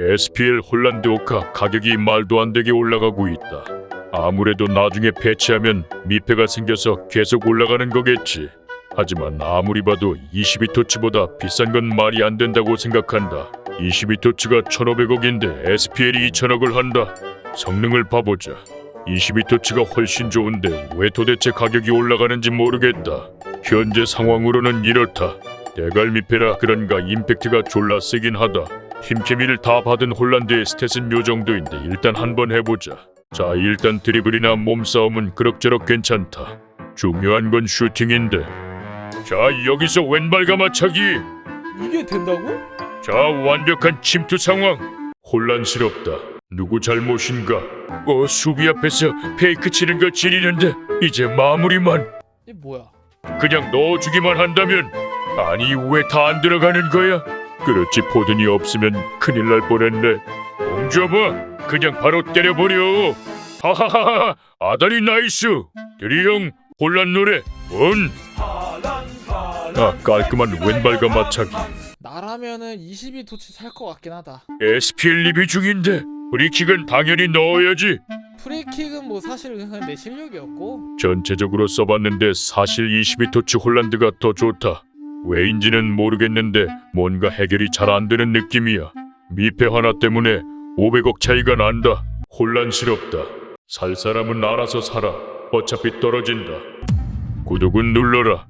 SPL 홀란드 오카 가격이 말도 안 되게 올라가고 있다. 아무래도 나중에 배치하면 미패가 생겨서 계속 올라가는 거겠지. 하지만 아무리 봐도 22토치보다 비싼 건 말이 안 된다고 생각한다. 22토치가 1,500억인데 SPL이 2,000억을 한다. 성능을 봐보자. 22토치가 훨씬 좋은데 왜 도대체 가격이 올라가는지 모르겠다. 현재 상황으로는 이렇다. 대갈 미패라 그런가 임팩트가 졸라 세긴 하다. 힘케미를 다 받은 홀란드의 스탯은 요 정도인데 일단 한번 해보자. 자 일단 드리블이나 몸싸움은 그럭저럭 괜찮다. 중요한 건 슈팅인데. 자 여기서 왼발 가마차기. 이게 된다고? 자 완벽한 침투 상황. 혼란스럽다. 누구 잘못인가? 어 수비 앞에서 페이크 치는 거 지리는데 이제 마무리만 이게 뭐야? 그냥 넣어주기만 한다면 아니 왜 다 안 들어가는 거야? 그렇지 포든이 없으면 큰일 날 뻔했네. 공주어봐 그냥 바로 때려버려. 하하하하 아다리 나이스. 드리형 혼란 노래 온. 아 깔끔한 왼발과 맞차기. 나라면은 22토치 살 것 같긴 하다. SPL 리뷰 중인데 프리킥은 당연히 넣어야지. 프리킥은 뭐 사실 그냥 내 실력이었고 전체적으로 써봤는데 사실 22토치 홀란드가 더 좋다. 왜인지는 모르겠는데 뭔가 해결이 잘 안 되는 느낌이야. 미패 하나 때문에 500억 차이가 난다. 혼란스럽다. 살 사람은 알아서 살아. 어차피 떨어진다. 구독은 눌러라.